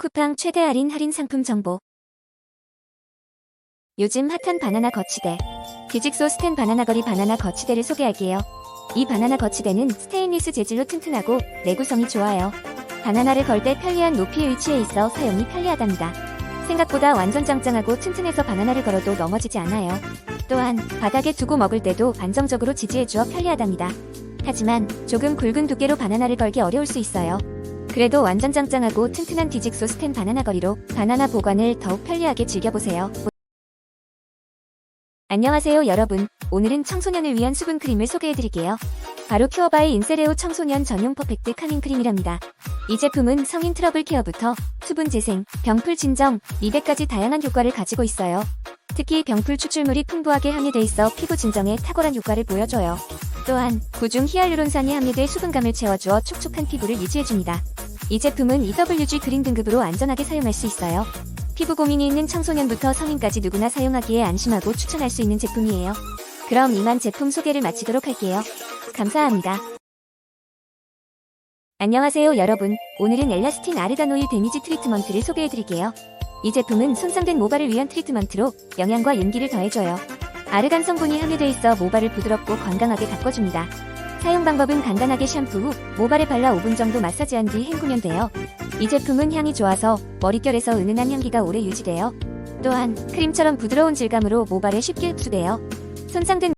쿠팡 최대 할인 할인 상품 정보. 요즘 핫한 바나나 거치대. 디직소 스텐 바나나 거리 바나나 거치대를 소개할게요. 이 바나나 거치대는 스테인리스 재질로 튼튼하고 내구성이 좋아요. 바나나를 걸 때 편리한 높이에 위치해 있어 사용이 편리하답니다. 생각보다 완전 짱짱하고 튼튼해서 바나나를 걸어도 넘어지지 않아요. 또한 바닥에 두고 먹을 때도 안정적으로 지지해주어 편리하답니다. 하지만 조금 굵은 두께로 바나나를 걸기 어려울 수 있어요. 그래도 완전 짱짱하고 튼튼한 디직소 스텐 바나나 거리로 바나나 보관을 더욱 편리하게 즐겨보세요. 안녕하세요 여러분. 오늘은 청소년을 위한 수분 크림을 소개해드릴게요. 바로 큐어바이 인세레오 청소년 전용 퍼펙트 카밍 크림이랍니다. 이 제품은 성인 트러블 케어부터 수분 재생, 병풀 진정, 미백까지 다양한 효과를 가지고 있어요. 특히 병풀 추출물이 풍부하게 함유돼 있어 피부 진정에 탁월한 효과를 보여줘요. 또한 구중 히알루론산이 함유돼 수분감을 채워주어 촉촉한 피부를 유지해줍니다. 이 제품은 EWG 그린 등급으로 안전하게 사용할 수 있어요. 피부 고민이 있는 청소년부터 성인까지 누구나 사용하기에 안심하고 추천할 수 있는 제품이에요. 그럼 이만 제품 소개를 마치도록 할게요. 감사합니다. 안녕하세요 여러분. 오늘은 엘라스틴 아르간 오일 데미지 트리트먼트를 소개해드릴게요. 이 제품은 손상된 모발을 위한 트리트먼트로 영양과 윤기를 더해줘요. 아르간 성분이 함유돼 있어 모발을 부드럽고 건강하게 가꿔줍니다. 사용 방법은 간단하게 샴푸 후 모발에 발라 5분 정도 마사지한 뒤 헹구면 돼요. 이 제품은 향이 좋아서 머릿결에서 은은한 향기가 오래 유지돼요. 또한 크림처럼 부드러운 질감으로 모발에 쉽게 흡수돼요. 손상된